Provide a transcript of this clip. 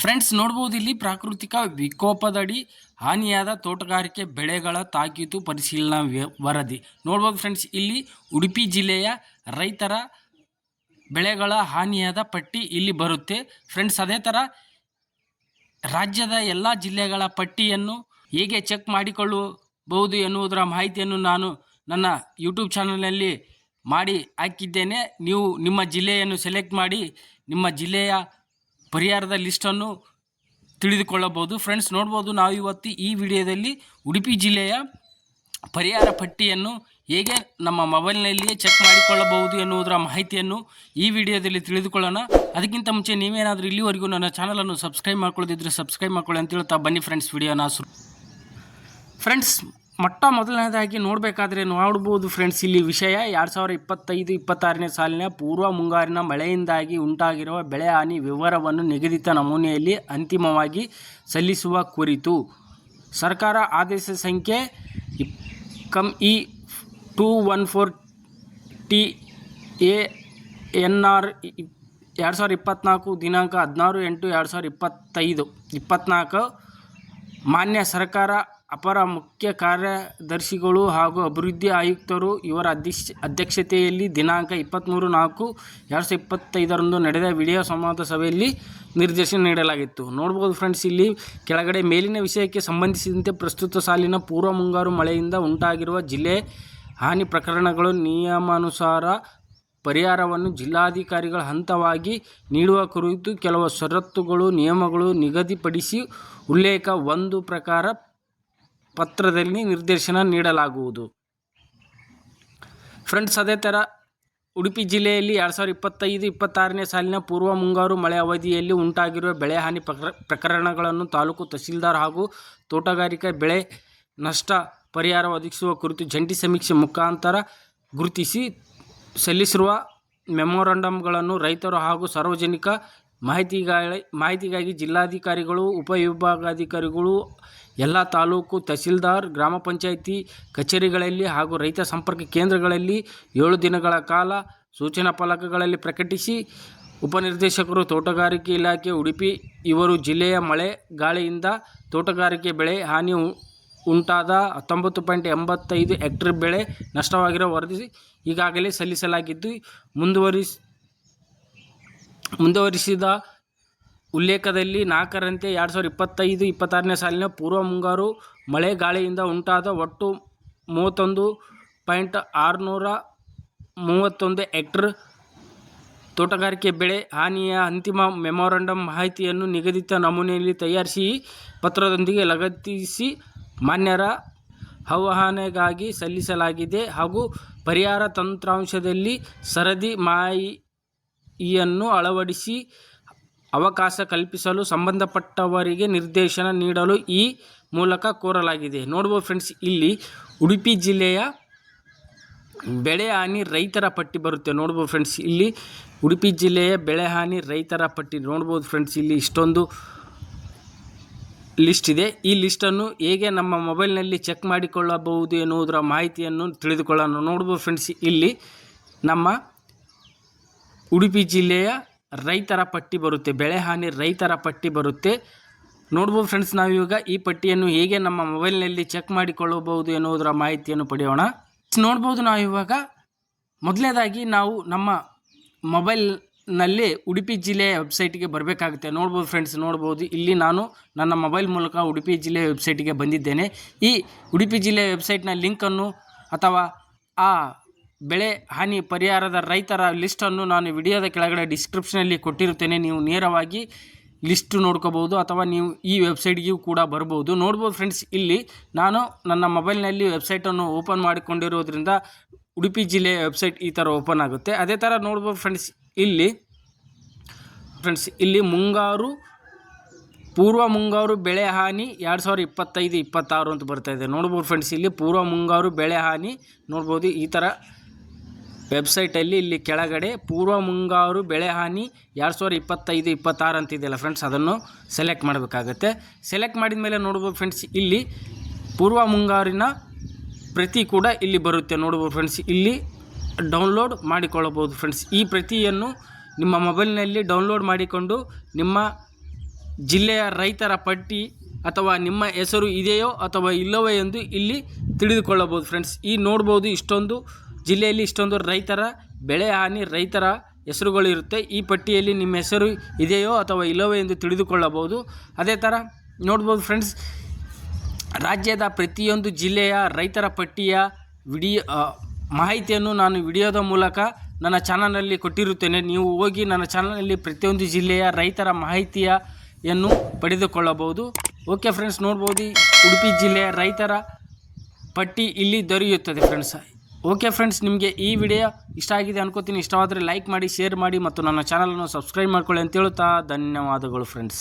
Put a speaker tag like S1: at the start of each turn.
S1: Friends ನೋಡ್ಬೋದು ಇಲ್ಲಿ ಪ್ರಾಕೃತಿಕ ವಿಕೋಪದಡಿ ಹಾನಿಯಾದ ತೋಟಗಾರಿಕೆ ಬೆಳೆಗಳ ತಾಕೀತು ಪರಿಶೀಲನಾ ವರದಿ. ನೋಡ್ಬೋದು ಫ್ರೆಂಡ್ಸ್ ಇಲ್ಲಿ ಉಡುಪಿ ಜಿಲ್ಲೆಯ ರೈತರ ಬೆಳೆಗಳ ಹಾನಿಯಾದ ಪಟ್ಟಿ ಇಲ್ಲಿ ಬರುತ್ತೆ. ಫ್ರೆಂಡ್ಸ್ ಅದೇ ಥರ ರಾಜ್ಯದ ಎಲ್ಲ ಜಿಲ್ಲೆಗಳ ಪಟ್ಟಿಯನ್ನು ಹೇಗೆ ಚೆಕ್ ಮಾಡಿಕೊಳ್ಳಬಹುದು ಎನ್ನುವುದರ ಮಾಹಿತಿಯನ್ನು ನಾನು ನನ್ನ ಯೂಟ್ಯೂಬ್ ಚಾನಲ್ನಲ್ಲಿ ಮಾಡಿ ಹಾಕಿದ್ದೇನೆ. ನೀವು ನಿಮ್ಮ ಜಿಲ್ಲೆಯನ್ನು ಸೆಲೆಕ್ಟ್ ಮಾಡಿ ನಿಮ್ಮ ಜಿಲ್ಲೆಯ ಪರಿಹಾರದ ಲಿಸ್ಟನ್ನು ತಿಳಿದುಕೊಳ್ಳಬಹುದು. ಫ್ರೆಂಡ್ಸ್, ನೋಡ್ಬೋದು ನಾವು ಇವತ್ತು ಈ ವಿಡಿಯೋದಲ್ಲಿ ಉಡುಪಿ ಜಿಲ್ಲೆಯ ಪರಿಹಾರ ಪಟ್ಟಿಯನ್ನು ಹೇಗೆ ನಮ್ಮ ಮೊಬೈಲ್ನಲ್ಲಿಯೇ ಚೆಕ್ ಮಾಡಿಕೊಳ್ಳಬಹುದು ಎನ್ನುವುದರ ಮಾಹಿತಿಯನ್ನು ಈ ವಿಡಿಯೋದಲ್ಲಿ ತಿಳಿದುಕೊಳ್ಳೋಣ. ಅದಕ್ಕಿಂತ ಮುಂಚೆ ನೀವೇನಾದರೂ ಇಲ್ಲಿವರೆಗೂ ನನ್ನ ಚಾನಲನ್ನು ಸಬ್ಸ್ಕ್ರೈಬ್ ಮಾಡ್ಕೊಳ್ಳೋದಿದ್ರೆ ಸಬ್ಸ್ಕ್ರೈಬ್ ಮಾಡ್ಕೊಳ್ಳಿ ಅಂತ ಹೇಳ್ತಾ ಬನ್ನಿ ಫ್ರೆಂಡ್ಸ್, ವಿಡಿಯೋನ ಫ್ರೆಂಡ್ಸ್ ಮೊಟ್ಟ ಮೊದಲನೇದಾಗಿ ನೋಡಬೇಕಾದ್ರೆ ನೋಡ್ಬೋದು ಫ್ರೆಂಡ್ಸ್ ಇಲ್ಲಿ ವಿಷಯ ಎರಡು ಸಾವಿರದ ಇಪ್ಪತ್ತೈದು, ಇಪ್ಪತ್ತಾರನೇ ಸಾಲಿನ ಪೂರ್ವ ಮುಂಗಾರಿನ ಮಳೆಯಿಂದಾಗಿ ಉಂಟಾಗಿರುವ ಬೆಳೆ ಹಾನಿ ವಿವರವನ್ನು ನಿಗದಿತ ನಮೂನೆಯಲ್ಲಿ ಅಂತಿಮವಾಗಿ ಸಲ್ಲಿಸುವ ಕುರಿತು ಸರ್ಕಾರ ಆದೇಶ ಸಂಖ್ಯೆ come E two one four T A N R ಎರಡು ಸಾವಿರದ ಇಪ್ಪತ್ತ್ನಾಲ್ಕು ದಿನಾಂಕ ಹದಿನಾರು ಎಂಟು ಎರಡು ಸಾವಿರದ ಇಪ್ಪತ್ತೈದು ಇಪ್ಪತ್ತ್ನಾಲ್ಕು ಮಾನ್ಯ ಸರ್ಕಾರ ಅಪರ ಮುಖ್ಯ ಕಾರ್ಯದರ್ಶಿಗಳು ಹಾಗೂ ಅಭಿವೃದ್ಧಿ ಆಯುಕ್ತರು ಇವರ ಅಧ್ಯಕ್ಷ, ಅಧ್ಯಕ್ಷತೆಯಲ್ಲಿ ದಿನಾಂಕ ಇಪ್ಪತ್ತ್ಮೂರು ನಾಲ್ಕು ಎರಡು ಸಾವಿರದ ಇಪ್ಪತ್ತೈದರಂದು ನಡೆದ ವಿಡಿಯೋ ಸಂವಾದ ಸಭೆಯಲ್ಲಿ ನಿರ್ದೇಶನ ನೀಡಲಾಗಿತ್ತು. ನೋಡ್ಬೋದು ಫ್ರೆಂಡ್ಸ್ ಇಲ್ಲಿ ಕೆಳಗಡೆ ಮೇಲಿನ ವಿಷಯಕ್ಕೆ ಸಂಬಂಧಿಸಿದಂತೆ ಪ್ರಸ್ತುತ ಸಾಲಿನ ಪೂರ್ವ ಮುಂಗಾರು ಮಳೆಯಿಂದ ಉಂಟಾಗಿರುವ ಜಿಲ್ಲೆ ಹಾನಿ ಪ್ರಕರಣಗಳು ನಿಯಮಾನುಸಾರ ಪರಿಹಾರವನ್ನು ಜಿಲ್ಲಾಧಿಕಾರಿಗಳ ಹಂತವಾಗಿ ನೀಡುವ ಕುರಿತು ಕೆಲವು ಷರತ್ತುಗಳು, ನಿಯಮಗಳು ನಿಗದಿಪಡಿಸಿ ಉಲ್ಲೇಖ ಒಂದು ಪ್ರಕಾರ ಪತ್ರದಲ್ಲಿ ನಿರ್ದೇಶನ ನೀಡಲಾಗುವುದು. ಫ್ರೆಂಡ್ಸ್, ಅದೇ ಥರ ಉಡುಪಿ ಜಿಲ್ಲೆಯಲ್ಲಿ ಎರಡು ಸಾವಿರದ ಇಪ್ಪತ್ತೈದು, ಇಪ್ಪತ್ತಾರನೇ ಸಾಲಿನ ಪೂರ್ವ ಮುಂಗಾರು ಮಳೆ ಅವಧಿಯಲ್ಲಿ ಉಂಟಾಗಿರುವ ಬೆಳೆ ಹಾನಿ ಪ್ರಕರ, ಪ್ರಕರಣಗಳನ್ನು ತಾಲೂಕು ತಹಸೀಲ್ದಾರ್ ಹಾಗೂ ತೋಟಗಾರಿಕಾ ಬೆಳೆ ನಷ್ಟ ಪರಿಹಾರ ಒದಗಿಸುವ ಕುರಿತು ಜಂಟಿ ಸಮೀಕ್ಷೆ ಮುಖಾಂತರ ಗುರುತಿಸಿ ಸಲ್ಲಿಸಿರುವ ಮೆಮೊರಂಡಮ್ಗಳನ್ನು ರೈತರು ಹಾಗೂ ಸಾರ್ವಜನಿಕ ಮಾಹಿತಿಗಾಗಿ ಮಾಹಿತಿಗಾಗಿ ಜಿಲ್ಲಾಧಿಕಾರಿಗಳು, ಉಪವಿಭಾಗಾಧಿಕಾರಿಗಳು ಎಲ್ಲ ತಾಲೂಕು ತಹಸೀಲ್ದಾರ್, ಗ್ರಾಮ ಪಂಚಾಯಿತಿ ಕಚೇರಿಗಳಲ್ಲಿ ಹಾಗೂ ರೈತ ಸಂಪರ್ಕ ಕೇಂದ್ರಗಳಲ್ಲಿ ಏಳು ದಿನಗಳ ಕಾಲ ಸೂಚನಾ ಫಲಕಗಳಲ್ಲಿ ಪ್ರಕಟಿಸಿ ಉಪನಿರ್ದೇಶಕರು ತೋಟಗಾರಿಕೆ ಇಲಾಖೆ, ಉಡುಪಿ, ಇವರು ಜಿಲ್ಲೆಯ ಮಳೆ ಗಾಳಿಯಿಂದ ತೋಟಗಾರಿಕೆ ಬೆಳೆ ಹಾನಿ ಉಂಟಾದ ಹತ್ತೊಂಬತ್ತು ಪಾಯಿಂಟ್ ಎಂಬತ್ತೈದು ಹೆಕ್ಟರ್ ಬೆಳೆ ನಷ್ಟವಾಗಿರೋ ವರದಿ ಈಗಾಗಲೇ ಸಲ್ಲಿಸಲಾಗಿದ್ದು, ಮುಂದುವರಿಸ್, ಮುಂದುವರಿಸಿದ ಉಲ್ಲೇಖದಲ್ಲಿ ನಾಲ್ಕರಂತೆ ಎರಡು ಸಾವಿರದ ಇಪ್ಪತ್ತೈದು, ಇಪ್ಪತ್ತಾರನೇ ಸಾಲಿನ ಪೂರ್ವ ಮುಂಗಾರು ಮಳೆ ಗಾಳಿಯಿಂದ ಉಂಟಾದ ಒಟ್ಟು ಮೂವತ್ತೊಂದು ಪಾಯಿಂಟ್ ಆರುನೂರ ಮೂವತ್ತೊಂದು ಹೆಕ್ಟರ್ ತೋಟಗಾರಿಕೆ ಬೆಳೆ ಹಾನಿಯ ಅಂತಿಮ ಮೆಮೊರಂಡಮ್ ಮಾಹಿತಿಯನ್ನು ನಿಗದಿತ ನಮೂನೆಯಲ್ಲಿ ತಯಾರಿಸಿ ಪತ್ರದೊಂದಿಗೆ ಲಗತ್ತಿಸಿ ಮಾನ್ಯರ ಆಹ್ವಾನೆಗಾಗಿ ಸಲ್ಲಿಸಲಾಗಿದೆ ಹಾಗೂ ಪರಿಹಾರ ತಂತ್ರಾಂಶದಲ್ಲಿ ಸರದಿ ಮಾಹಿತಿಯನ್ನು ಅಳವಡಿಸಿ ಅವಕಾಶ ಕಲ್ಪಿಸಲು ಸಂಬಂಧಪಟ್ಟವರಿಗೆ ನಿರ್ದೇಶನ ನೀಡಲು ಈ ಮೂಲಕ ಕೋರಲಾಗಿದೆ. ನೋಡ್ಬೋದು ಫ್ರೆಂಡ್ಸ್ ಇಲ್ಲಿ ಉಡುಪಿ ಜಿಲ್ಲೆಯ ಬೆಳೆ ಹಾನಿ ರೈತರ ಪಟ್ಟಿ ಬರುತ್ತೆ. ನೋಡ್ಬೋದು ಫ್ರೆಂಡ್ಸ್ ಇಲ್ಲಿ ಉಡುಪಿ ಜಿಲ್ಲೆಯ ಬೆಳೆ ಹಾನಿ ರೈತರ ಪಟ್ಟಿ. ನೋಡ್ಬೋದು ಫ್ರೆಂಡ್ಸ್ ಇಲ್ಲಿ ಇಷ್ಟೊಂದು ಲಿಸ್ಟ್ ಇದೆ. ಈ ಲಿಸ್ಟನ್ನು ಹೇಗೆ ನಮ್ಮ ಮೊಬೈಲ್ನಲ್ಲಿ ಚೆಕ್ ಮಾಡಿಕೊಳ್ಳಬಹುದು ಎನ್ನುವುದರ ಮಾಹಿತಿಯನ್ನು ತಿಳಿದುಕೊಳ್ಳೋಣ. ನೋಡ್ಬೋದು ಫ್ರೆಂಡ್ಸ್ ಇಲ್ಲಿ ನಮ್ಮ ಉಡುಪಿ ಜಿಲ್ಲೆಯ ರೈತರ ಪಟ್ಟಿ ಬರುತ್ತೆ, ಬೆಳೆ ಹಾನಿ ರೈತರ ಪಟ್ಟಿ ಬರುತ್ತೆ. ನೋಡ್ಬೋದು ಫ್ರೆಂಡ್ಸ್ ನಾವೀಗ ಈ ಪಟ್ಟಿಯನ್ನು ಹೇಗೆ ನಮ್ಮ ಮೊಬೈಲ್ನಲ್ಲಿ ಚೆಕ್ ಮಾಡಿಕೊಳ್ಳಬಹುದು ಎನ್ನುವುದರ ಮಾಹಿತಿಯನ್ನು ಪಡೆಯೋಣ. ನೋಡ್ಬೋದು ನಾವು ಇವಾಗ ಮೊದಲನೇದಾಗಿ ನಾವು ನಮ್ಮ ಮೊಬೈಲ್ನಲ್ಲಿ ಉಡುಪಿ ಜಿಲ್ಲೆಯ ವೆಬ್ಸೈಟಿಗೆ ಬರಬೇಕಾಗುತ್ತೆ. ನೋಡ್ಬೋದು ಫ್ರೆಂಡ್ಸ್ ನೋಡ್ಬೋದು. ಇಲ್ಲಿ ನಾನು ನನ್ನ ಮೊಬೈಲ್ ಮೂಲಕ ಉಡುಪಿ ಜಿಲ್ಲೆಯ ವೆಬ್ಸೈಟಿಗೆ ಬಂದಿದ್ದೇನೆ. ಈ ಉಡುಪಿ ಜಿಲ್ಲೆಯ ವೆಬ್ಸೈಟ್ನ ಲಿಂಕನ್ನು ಅಥವಾ ಆ ಬೆಳೆ ಹಾನಿ ಪರಿಹಾರದ ರೈತರ ಲಿಸ್ಟನ್ನು ನಾನು ವಿಡಿಯೋದ ಕೆಳಗಡೆ ಡಿಸ್ಕ್ರಿಪ್ಷನಲ್ಲಿ ಕೊಟ್ಟಿರುತ್ತೇನೆ. ನೀವು ನೇರವಾಗಿ ಲಿಸ್ಟ್ ನೋಡ್ಕೋಬೋದು ಅಥವಾ ನೀವು ಈ ವೆಬ್ಸೈಟ್ಗೂ ಕೂಡ ಬರ್ಬೋದು. ನೋಡ್ಬೋದು ಫ್ರೆಂಡ್ಸ್, ಇಲ್ಲಿ ನಾನು ನನ್ನ ಮೊಬೈಲ್ನಲ್ಲಿ ವೆಬ್ಸೈಟನ್ನು ಓಪನ್ ಮಾಡಿಕೊಂಡಿರೋದ್ರಿಂದ ಉಡುಪಿ ಜಿಲ್ಲೆಯ ವೆಬ್ಸೈಟ್ ಈ ಥರ ಓಪನ್ ಆಗುತ್ತೆ. ಅದೇ ಥರ ನೋಡ್ಬೋದು ಫ್ರೆಂಡ್ಸ್, ಇಲ್ಲಿ ಫ್ರೆಂಡ್ಸ್, ಇಲ್ಲಿ ಮುಂಗಾರು, ಪೂರ್ವ ಮುಂಗಾರು ಬೆಳೆ ಹಾನಿ ಎರಡು ಸಾವಿರದ ಇಪ್ಪತ್ತೈದು, ಇಪ್ಪತ್ತಾರು ಅಂತ ಬರ್ತಾಯಿದೆ ನೋಡ್ಬೋದು ಫ್ರೆಂಡ್ಸ್, ಇಲ್ಲಿ ಪೂರ್ವ ಮುಂಗಾರು ಬೆಳೆ ಹಾನಿ ನೋಡ್ಬೋದು ಈ ಥರ ವೆಬ್ಸೈಟಲ್ಲಿ ಇಲ್ಲಿ ಕೆಳಗಡೆ ಪೂರ್ವ ಮುಂಗಾರು ಬೆಳೆ ಹಾನಿ ಎರಡು ಸಾವಿರದ ಇಪ್ಪತ್ತೈದು, ಇಪ್ಪತ್ತಾರು ಅಂತಿದೆಯಲ್ಲ ಫ್ರೆಂಡ್ಸ್ ಅದನ್ನು ಸೆಲೆಕ್ಟ್ ಮಾಡಬೇಕಾಗತ್ತೆ. ಸೆಲೆಕ್ಟ್ ಮಾಡಿದ ಮೇಲೆ ನೋಡ್ಬೋದು ಫ್ರೆಂಡ್ಸ್ ಇಲ್ಲಿ ಪೂರ್ವ ಮುಂಗಾರಿನ ಪ್ರತಿ ಕೂಡ ಇಲ್ಲಿ ಬರುತ್ತೆ. ನೋಡ್ಬೋದು ಫ್ರೆಂಡ್ಸ್ ಇಲ್ಲಿ ಡೌನ್ಲೋಡ್ ಮಾಡಿಕೊಳ್ಳಬಹುದು ಫ್ರೆಂಡ್ಸ್ ಈ ಪ್ರತಿಯನ್ನು ನಿಮ್ಮ ಮೊಬೈಲ್ನಲ್ಲಿ ಡೌನ್ಲೋಡ್ ಮಾಡಿಕೊಂಡು ನಿಮ್ಮ ಜಿಲ್ಲೆಯ ರೈತರ ಪಟ್ಟಿ ಅಥವಾ ನಿಮ್ಮ ಹೆಸರು ಇದೆಯೋ ಅಥವಾ ಇಲ್ಲವೋ ಎಂದು ಇಲ್ಲಿ ತಿಳಿದುಕೊಳ್ಳಬಹುದು ಫ್ರೆಂಡ್ಸ್ ಈ ನೋಡ್ಬೋದು ಇಷ್ಟೊಂದು ಜಿಲ್ಲೆಯಲ್ಲಿ ಇಷ್ಟೊಂದು ರೈತರ ಬೆಳೆ ಹಾನಿ, ರೈತರ ಹೆಸರುಗಳು ಇರುತ್ತೆ. ಈ ಪಟ್ಟಿಯಲ್ಲಿ ನಿಮ್ಮ ಹೆಸರು ಇದೆಯೋ ಅಥವಾ ಇಲ್ಲವೋ ಎಂದು ತಿಳಿದುಕೊಳ್ಳಬಹುದು. ಅದೇ ಥರ ನೋಡ್ಬೋದು ಫ್ರೆಂಡ್ಸ್ ರಾಜ್ಯದ ಪ್ರತಿಯೊಂದು ಜಿಲ್ಲೆಯ ರೈತರ ಪಟ್ಟಿಯ ವಿಡಿಯೋ ಮಾಹಿತಿಯನ್ನು ನಾನು ವಿಡಿಯೋದ ಮೂಲಕ ನನ್ನ ಚಾನಲ್ನಲ್ಲಿ ಕೊಟ್ಟಿರುತ್ತೇನೆ. ನೀವು ಹೋಗಿ ನನ್ನ ಚಾನಲ್ನಲ್ಲಿ ಪ್ರತಿಯೊಂದು ಜಿಲ್ಲೆಯ ರೈತರ ಮಾಹಿತಿಯನ್ನು ಪಡೆದುಕೊಳ್ಳಬಹುದು. ಓಕೆ ಫ್ರೆಂಡ್ಸ್ ನೋಡ್ಬೋದು ಉಡುಪಿ ಜಿಲ್ಲೆಯ ರೈತರ ಪಟ್ಟಿ ಇಲ್ಲಿ ದೊರೆಯುತ್ತದೆ ಫ್ರೆಂಡ್ಸ್ ಓಕೆ ಫ್ರೆಂಡ್ಸ್, ನಿಮಗೆ ಈ ವಿಡಿಯೋ ಇಷ್ಟ ಆಗಿದೆ ಅನ್ಕೋತೀನಿ. ಇಷ್ಟವಾದರೆ ಲೈಕ್ ಮಾಡಿ ಶೇರ್ ಮಾಡಿ, ಮತ್ತು ನನ್ನ ಚಾನಲನ್ನು ಸಬ್ಸ್ಕ್ರೈಬ್ ಮಾಡ್ಕೊಳ್ಳಿ ಅಂತ ಹೇಳುತ್ತಾ ಧನ್ಯವಾದಗಳು ಫ್ರೆಂಡ್ಸ್.